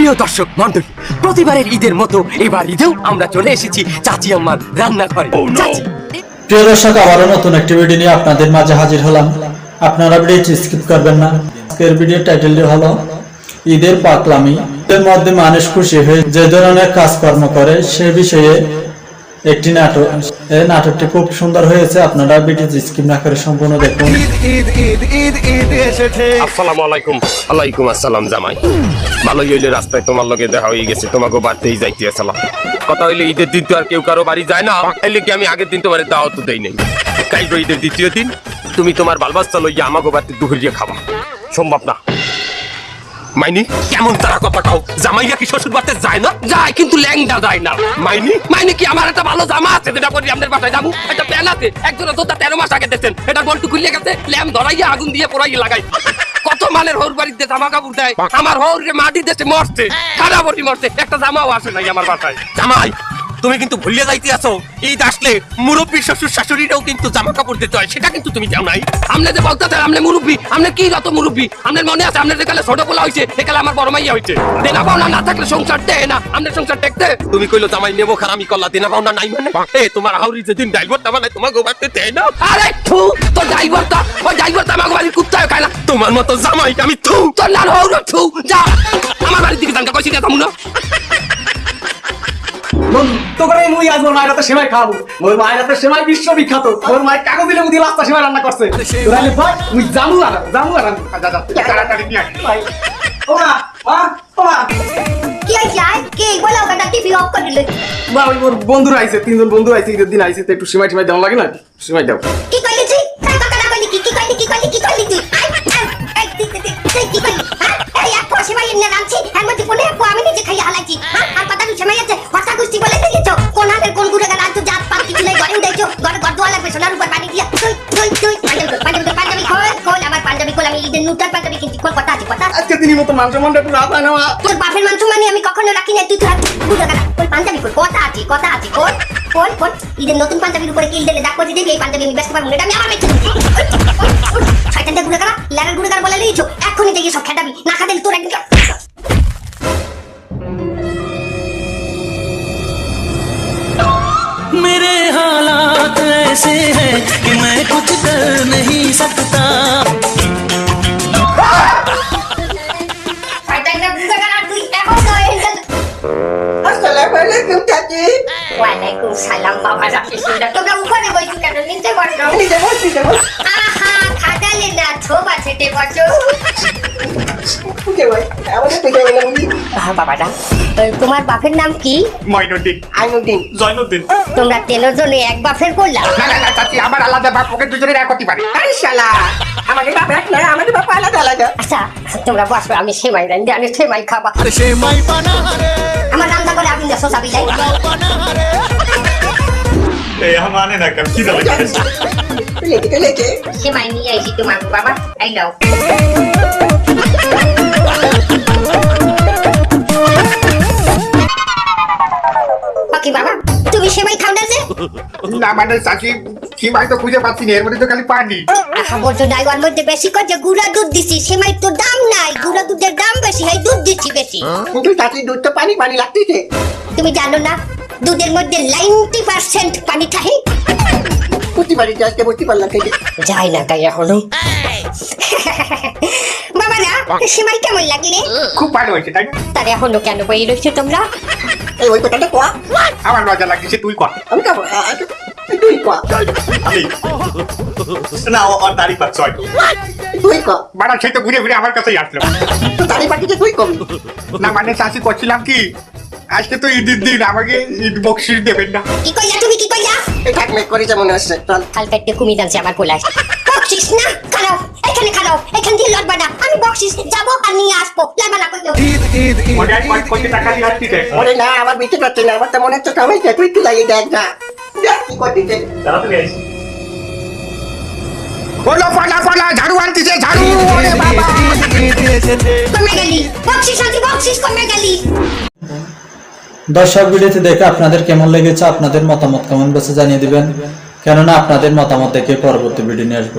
প্রিয় দর্শক মন্ডলী প্রতিবারের ঈদের মতো এবার ঈদেও আমরা চলে এসেছি চাচি আম্মার রান্নাঘরে। চাচি। প্রিয় দর্শক আবারও নতুন একটি ভিডিও নিয়ে আপনাদের মাঝে হাজির হলাম। আপনারা ভিডিওটি স্কিপ করবেন না। আজকের ভিডিও টাইটেলটি হলো ঈদের পাকলামি এর মধ্যে মানুষ খুশি হয়ে যে ধরনের কাজকর্ম করে সে বিষয়ে একটি নাটক এই নাটকটি খুব সুন্দর হয়েছে আপনারা ভিডিওটি স্কিপ না করে সম্পূর্ণ দেখুন। আসসালামু আলাইকুম। আলাইকুম আসসালাম জামাই। ভালোই হইলে রাস্তায় তোমার লগে দেখা হয়ে গেছে তোমাকে বাড়তেই যাইতে আসলাম কথা হইলে ঈদের দিন তো আর কেউ কারও বাড়ি যায় না। এলে কি আমি আগের দিন তোমার দাওয়াত দেই নাই? কাইগো ঈদের দ্বিতীয় দিন তুমি তোমার বালবাচ্চা লইয়া আমাকে বাড়তে দুপুরিয়ে খাবা। সম্ভব না। মাইনি কেমন তারা কথা কও? জামাইয়া কি শ্বশুর বাড়িতে যায় না? যায় কিন্তু ল্যাংডা যায় না। মাইনি? মাইনি কি আমার একটা ভালো জামা আছে যেটা পরি আমাদের বাসায় যাব? একটা প্যান আছে। একজনের তো তেরো মাস আগে দেখছেন এটা বল্টু খুলিয়ে গেছে ল্যাম ধরাইয়া আগুন দিয়ে পড়াই লাগাই কত মালের হৌর বাড়িতে জামা কাপড় দেয়? আমার হৌর মাটি দেশে মরছে খারাপ বটি মরছে। একটা জামাও আসে নাই আমার বাসায়। জামাই তুমি কিন্তু ভুলিয়ে যাইতে আছো। ঈদ আসলে মুরব্বী শ্বশুর শাশুড়িটাও কিন্তু জামা কাপড় দিতে হয় সেটা কিন্তু তুমি যাও নাই। আমনে যে বলতে আমনে মুরব্বী আমনে কি যত মুরব্বী? আমনের মনে আছে আমনে যেকালে ছোট পোলা হইছে একালে আমার বড় মাইয়া হইছে। দেনা পাওনা না থাকলে সংসার দেয় না আমনের সংসার দেখতে। তুমি কইলো জামাই নেব খারামি কল্লা দেনা পাওনা নাই মানে? এ তোমার হাউরি যেদিন ড্রাইভার তা মানে তোমার গোবাতে দেয় না। আরে থু তোর ড্রাইভারটা ওই ড্রাইভারটা আমার বাড়ির কুত্তায় খায় না। তোমার মতো জামাই আমি থু। তোর লাল হৌর থু যা। আমার বাড়ির দিকে জানকা কইছি না তামু না তো করে মুই আজ মোর মায়ের হাতে সেমাই খাব মোর মায়ের হাতে সেমাই বিশ্ববিখ্যাত মোর মায়ের কাগজ দিলে মুদি লাস্তা সেমাই রান্না করছে তোরালে ভাই মুই জামু আর জামু আর তাড়াতাড়ি হ্যাঁ পাঞ্জাবি পাঞ্জাবি খোল খোল আমার পাঞ্জাবি খোল। আমি ঈদের নূতন পাঞ্জাবি কিনছি খোল কথা আছে কথা। আজকে দিনই মতো সম্মানটা একটু রাত তোর বাপের মান সম্মানি আমি কখনো রাখি না তুই তো বুঝো না তোর পাঞ্জাবি কর কথা আছে কথা আছে কোন ঈদের নতুন পাঞ্জাবির উপরে কিল দিলে দাগ করে দিবি এই পাঞ্জাবি আমি বেচতে পারব এটা আমি আমার বেচতে শয়তানটা গুড়ে করা লাগার গুড়ে করা বলে দিয়েছ এখনই দেখি সব খেটাবি না খাতে তোর একদিন ওয়ালাইকুম সালাম বাবা রাখিস তোমরা উপরে বসে কেন? নিচে বসো। বলছি যাব আহা খাটালে না ছোবা ছেটে বসো বাবারা। তোমার বাপের নাম কি? মইনুদ্দিন। আইনুদ্দিন। জয়নুদ্দিন। তোমরা তেরোজনে এক বাপের করলাম না না না চাচি আমার আলাদা বাপ ওকে দুজনের এক হতে পারে। আরে শালা আমাদের বাপ এক না আমাদের বাপ আলাদা আলাদা। আচ্ছা তোমরা বসবে আমি সেমাই রান্ধি আমি সেমাই খাবা। আমার রান্না করে আপনি দেশো চাবি যাই এই মানে না কি দাও সেমাই নিয়ে আইছি তোমার বাবা নাও। না মানে চাচি ভাই তো খুঁজে পাচ্ছি না এর মধ্যে তো খালি পানি। নাই ওর মধ্যে বেশি করে গুড়া দুধ দিছি সেমাই তো দাম নাই গুড়া দুধের দাম বেশি হয় দুধ দিচ্ছি বেশি। কিন্তু চাচি দুধ তো পানি পানি লাগতেছে। তুমি জানো না দুধের মধ্যে নাইনটি পার্সেন্ট পানি থাকে? বুঝতে পারি যাই না তাই এখনও। সেমাই কেমন লাগলে খুব ভালো হয়েছে তাই না? তার এখনও কেন বই রয়েছে তোমরা? এই ওই কথাটা কোয়া। আমার মজা লাগছে তুই কর আমি তুই কোয়া? আমি। না ও ওর দাড়ি পাচ্ছে তুই ক বাড়া সেই তো ঘুরে ঘুরে আমার কাছেই আসলো। তো দাড়ি পাটিতে তুই কবি। না মানে চাষি করছিলাম কি? আজকে তো ঈদের দিন আমাকে ঈদ বকশিস দেবেন না। কি কইলা তুমি কি কইলা? ঠাক মেক করে যেমন আসছে চল। কাল পেটে কুমি দানছে আমার পোলায় বকশিস না? খারাপ। এখানে খারাপ এখান দিয়ে লড়বা না। আমি বকশিস যাব আর নিয়ে আসব। লড়বা না কইলো হয় কয় কোটি টাকা দিয়ে আসছি দেখ ওরে না আমার বিতে পারছে না আমার তো মনে হচ্ছে কামাইছে তুই তুই লাগিয়ে দেখ না। দেখ কি করতেছে তাড়াতাড়ি আইস। বলো পালা পালা ঝাড়ু আনতেছে ঝাড়ু। ওরে বাবা। কমে গেলি। বকশিস আনছি বকশিস কমে গেলি। দর্শক ভিডিওটি দেখে আপনাদের কেমন লেগেছে আপনাদের মতামত কমেন্ট বক্সে জানিয়ে দিবেন। কেননা আপনাদের মতামত দেখে পরবর্তী ভিডিও নিয়ে আসব।